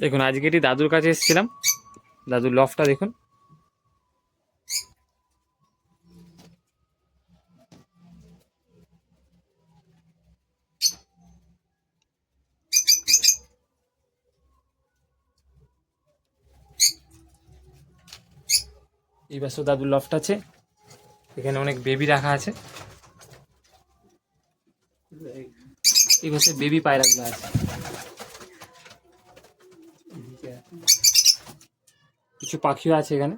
দেখুন, আজকে এটি দাদুর কাছে এসেছিলাম। দাদুর লফটা দেখুন। এই পাশে দাদুর লফট আছে। এখানে অনেক বেবি রাখা আছে। এই পাশে বেবি পায়রাগুলো আছে। কিছু পাখিও আছে এখানে।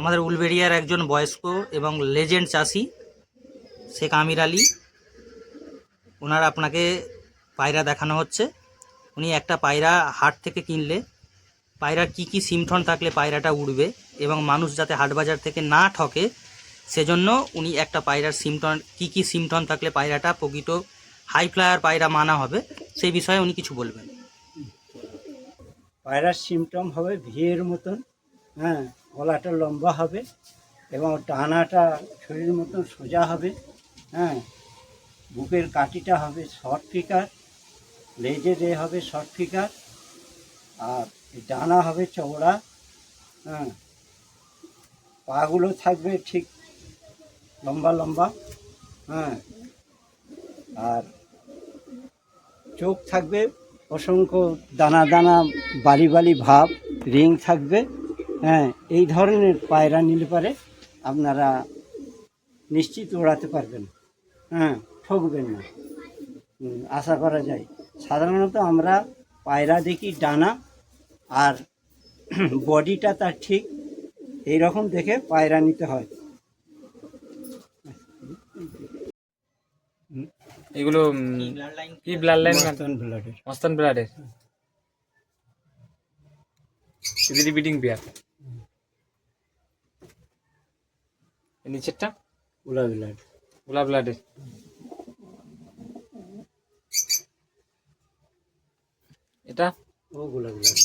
আমাদের উলবেড়িয়ার একজন বয়স্ক এবং লেজেন্ড চাষি, শেখ আমির আলী, ওনার আপনাকে পায়রা দেখানো হচ্ছে। উনি একটা পায়রা হাট থেকে কিনলে, পায়রার কি কি সিমটন থাকলে পায়রাটা উড়বে এবং মানুষ যাতে হাট বাজার থেকে না ঠকে সেজন্য উনি একটা পায়রার সিমটন কি কি সিমটন থাকলে পায়রাটা প্রকৃত হাই ফ্লায়ার পায়রা মানা হবে, সেই বিষয়ে উনি কিছু বলবেন। পায়রার সিমটম হবে ভিয়ের মতন হ্যাঁ গলাটা লম্বা হবে এবং ডানাটা শরীরের মতন সোজা হবে হ্যাঁ বুকের কাটিটা হবে শর্ট ফিকার লেজের এ হবে শর্ট ফিকার আর ডানা হবে চওড়া হ্যাঁ পাগুলো থাকবে ঠিক লম্বা লম্বা হ্যাঁ। আর চোখ থাকবে অসংখ্য দানা দানা, বালি বালি ভাব, রিং থাকবে হ্যাঁ এই ধরনের পায়রা নিলে পারে আপনারা নিশ্চিত ওড়াতে পারবেন হ্যাঁ ঠকবেন না। আশা করা যায়। সাধারণত আমরা পায়রা দেখি ডানা, আর বডিটা তার ঠিক এই রকম দেখে পায়রা নিতে হয়। এগুলো কি ব্লাড লাইন মস্তান ব্লাডের এদেরই বিডিং পেয়ার নিচেরটা? উলা ব্লাড গোলাপ ব্লাডের এটা? ও গোলা ব্লাড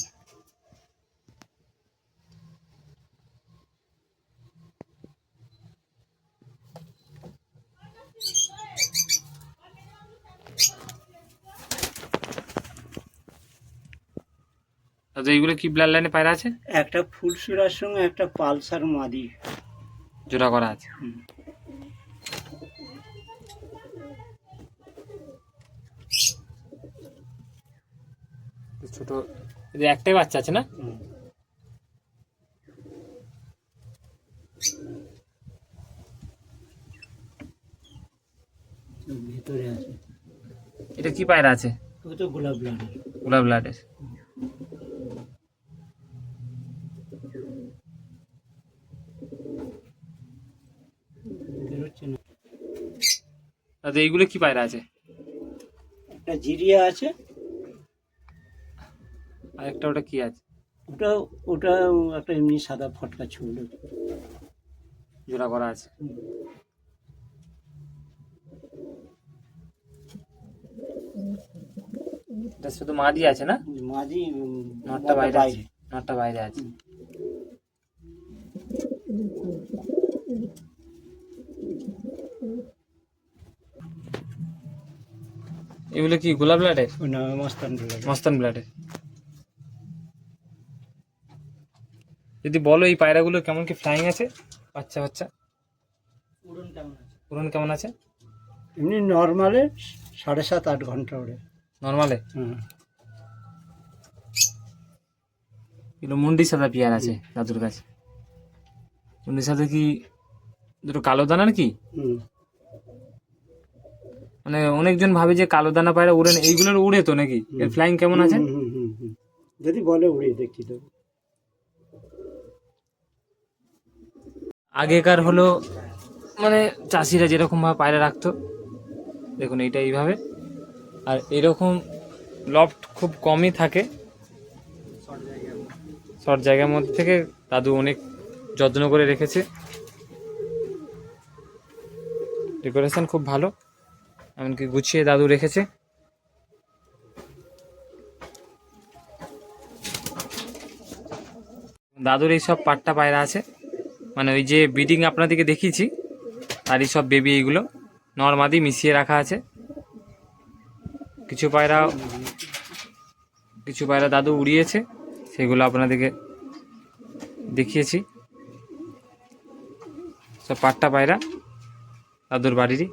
দাদা এইগুলো কি ব্লাড লাইনে পায়রা আছে? একটা ফুলসুরার সঙ্গে একটা পালসার মাদি। জোড়া করা আছে। হুম। ছোট একটাই বাচ্চা আছে না। ভিতরে আছে। এটা কি পায়রা আছে? গোলাপ ব্লাডের গোলাপ ব্লাডের বেরোচ্ছে না দাদা এইগুলো কি পায়রা আছে? একটা জিরিয়া আছে। আর একটা ওটা কি আছে? ওটা ওটা একটা এমনি সাদা ফটকা ছিল জোড়া করা আছে। এটা শুধু মাদি আছে না? উম, নটটা বাইরে আছে। নটটা বাইরে আছে। এগুলো কি গোলাপ ব্লাডের? না মস্তান ব্লাড মস্তান ব্লাডের। যদি বলো এই পায়রাগুলো কেমন কি ফ্লাইং আছে? বাচ্চা বাচ্চা? উড়ন কেমন আছে? উড়ন কেমন আছে? এমনি নর্মালে সাড়ে সাত আট ঘণ্টা ওড়ে। নর্মালে? হুম। এগুলো মুন্ডি সাদা পিয়ার আছে দাদুর কাছে। মুন্ডি সাদা কি দুটো কালো দানার কি হুম। মানে অনেকজন ভাবে যে কালো দানা পায়রা উড়ে না এইগুলোর উড়ে তো নাকি? এর ফ্লাইং কেমন আছে। যদি বলে উড়ে দেখি তো। আগেকার হলো মানে চাষিরা যেরকম ভাবে পায়রা রাখতো দেখুন এইটা এইভাবে। আর এরকম লফট খুব কমই থাকে। শর্ট জায়গার মধ্যে থেকে দাদু অনেক যত্ন করে রেখেছে। ডেকোরেশন খুব ভালো। এমনকি গুছিয়ে দাদু রেখেছে। দাদুর এই সব পাট্টা পায়রা আছে। মানে ওই যে ব্রিডিং আপনাদেরকে দেখিয়েছি, তারই সব বেবি এইগুলো। নর্মাদি মিশিয়ে রাখা আছে। কিছু পায়রা কিছু পায়রা দাদু উড়িয়েছে, সেগুলো আপনাদেরকে দেখিয়েছি। সব পাট্টা পায়রা দাদুর বাড়িরই।